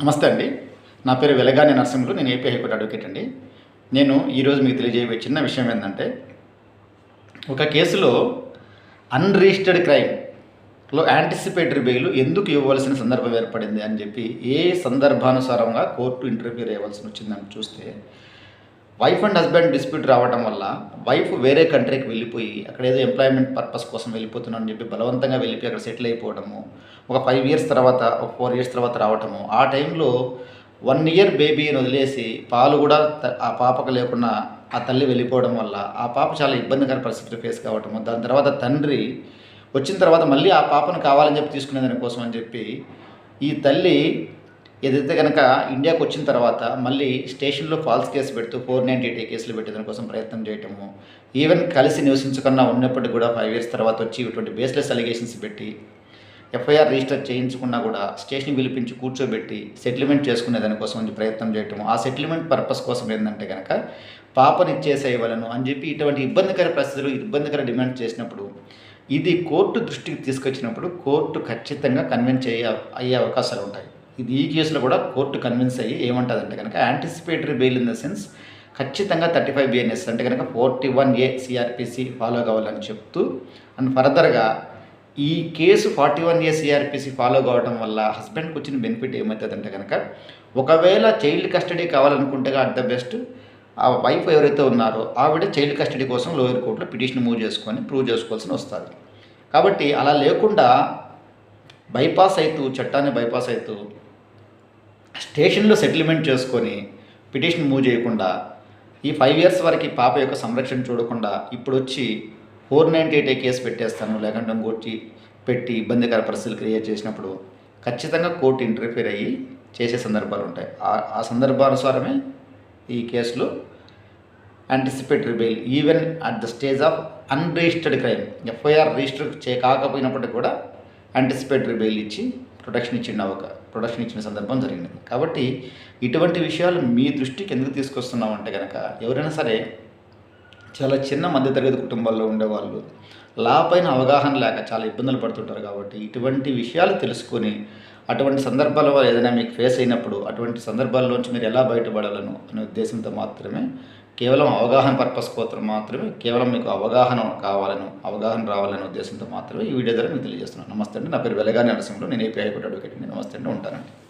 నమస్తే అండి. నా పేరు వెలగాని నరసింహులు నేను ఏపీ హైకోర్టు అడ్వకేట్ అండి. నేను ఈరోజు మీకు తెలియజేయబోయే చిన్న విషయం ఏంటంటే ఒక కేసులో అన్రిజిస్టర్డ్ క్రైమ్లో యాంటిసిపేటరీ బెయిల్ ఎందుకు ఇవ్వవలసిన సందర్భం ఏర్పడింది అని చెప్పి ఏ సందర్భానుసారంగా కోర్టు ఇంటర్ఫియర్ అయ్యవలసి వచ్చిందని చూస్తే వైఫ్ అండ్ హస్బెండ్ డిస్ప్యూట్ రావడం వల్ల వైఫ్ వేరే కంట్రీకి వెళ్ళిపోయి అక్కడ ఏదో ఎంప్లాయ్మెంట్ పర్పస్ కోసం వెళ్ళిపోతున్నాను అని చెప్పి బలవంతంగా వెళ్ళిపోయి అక్కడ సెటిల్ అయిపోవడము ఒక ఫైవ్ ఇయర్స్ తర్వాత ఒక ఫోర్ ఇయర్స్ తర్వాత రావటము ఆ టైంలో వన్ ఇయర్ బేబీని వదిలేసి పాలు కూడా ఆ పాపకు లేకుండా ఆ తల్లి వెళ్ళిపోవడం వల్ల ఆ పాప చాలా ఇబ్బందికర పరిస్థితులు ఫేస్ కావటము దాని తర్వాత తండ్రి వచ్చిన తర్వాత మళ్ళీ ఆ పాపను కావాలని చెప్పి తీసుకునే దానికోసం అని చెప్పి ఈ తల్లి ఏదైతే కనుక ఇండియాకు వచ్చిన తర్వాత మళ్ళీ స్టేషన్లో ఫాల్స్ కేసు పెడుతూ ఫోర్ నైంటీ ఎయిట్ కేసులు పెట్టి కోసం ప్రయత్నం చేయటము ఈవెన్ కలిసి నివసించకుండా ఉన్నప్పటికీ కూడా ఫైవ్ ఇయర్స్ తర్వాత వచ్చి ఇటువంటి బేస్లెస్ అలిగేషన్స్ పెట్టి ఎఫ్ఐఆర్ రిజిస్టర్ చేయించుకున్నా కూడా స్టేషన్ పిలిపించి కూర్చోబెట్టి సెటిల్మెంట్ చేసుకునే దానికోసం ప్రయత్నం చేయటము. ఆ సెటిల్మెంట్ పర్పస్ కోసం ఏంటంటే కనుక పాపనిచ్చేసేయవలను అని చెప్పి ఇటువంటి ఇబ్బందికర పరిస్థితులు ఇబ్బందికర డిమాండ్ చేసినప్పుడు ఇది కోర్టు దృష్టికి తీసుకొచ్చినప్పుడు కోర్టు ఖచ్చితంగా కన్విన్స్ అయ్యే అయ్యే అవకాశాలు ఉంటాయి. ఇది ఈ కేసులో కూడా కోర్టు కన్విన్స్ అయ్యి ఏమంటుందంటే కనుక anticipatory bail in the sense ఖచ్చితంగా థర్టీ ఫైవ్ బిఎన్ఎస్ అంటే కనుక forty one A CRPC follow కావాలని చెప్తూ అండ్ ఫర్దర్గా ఈ case forty one A CRPC follow కావడం వల్ల హస్బెండ్కి వచ్చిన బెనిఫిట్ ఏమవుతుందంటే కనుక ఒకవేళ చైల్డ్ కస్టడీ కావాలనుకుంటే అట్ ద బెస్ట్ ఆ వైఫ్ ఎవరైతే ఉన్నారో ఆవిడ చైల్డ్ కస్టడీ కోసం లోయర్ కోర్టులో పిటిషన్ మూవ్ చేసుకొని ప్రూవ్ చేసుకోవాల్సి వస్తుంది. కాబట్టి అలా లేకుండా బైపాస్ అవుతూ చట్టాన్ని బైపాస్ అవుతూ స్టేషన్లో సెటిల్మెంట్ చేసుకొని పిటిషన్ మూవ్ చేయకుండా ఈ ఫైవ్ ఇయర్స్ వరకు పాప యొక్క సంరక్షణ చూడకుండా ఇప్పుడు వచ్చి ఫోర్ నైంటీ ఎయిట్ కేసు పెట్టేస్తాను లేకుంటే ఇంకోటి పెట్టి ఇబ్బందికర పరిస్థితులు క్రియేట్ చేసినప్పుడు ఖచ్చితంగా కోర్టు ఇంటర్ఫీర్ అయ్యి చేసే సందర్భాలు ఉంటాయి. ఆ- సందర్భానుసారమే ఈ కేసులో anticipatory bail even at the stage of unregistered crime FIR register చే కాకపోయినప్పటికీ కూడా యాంటిసిపేటరీ బెయిల్ ఇచ్చి ప్రొటెక్షన్ ఇచ్చిన ప్రొడక్షన్ ఇచ్చిన సందర్భం జరిగింది. కాబట్టి ఇటువంటి విషయాలు మీ దృష్టికి ఎందుకు తీసుకొస్తున్నామంటే కనుక ఎవరైనా సరే చాలా చిన్న మధ్యతరగతి కుటుంబాల్లో ఉండేవాళ్ళు లా పైన అవగాహన లేక చాలా ఇబ్బందులు పడుతుంటారు కాబట్టి ఇటువంటి విషయాలు తెలుసుకొని అటువంటి సందర్భాల్లో ఏదైనా మీకు ఫేస్ అయినప్పుడు అటువంటి సందర్భాల్లోంచి మీరు ఎలా బయటపడాలను అనే ఉద్దేశంతో మాత్రమే కేవలం అవగాహన పర్పస్ కోసం మాత్రమే కేవలం మీకు అవగాహన కావాలను అవగాహన రావాలనే ఉద్దేశంతో మాత్రమే ఈ వీడియో ద్వారా మీకు తెలియజేస్తున్నాను. నమస్తే అండి. నా పేరు వెలగాని నరసింహంలో నేను ఏపీ హైకోర్టు అడ్వకేట్. నమస్తే అండి. ఉంటానండి.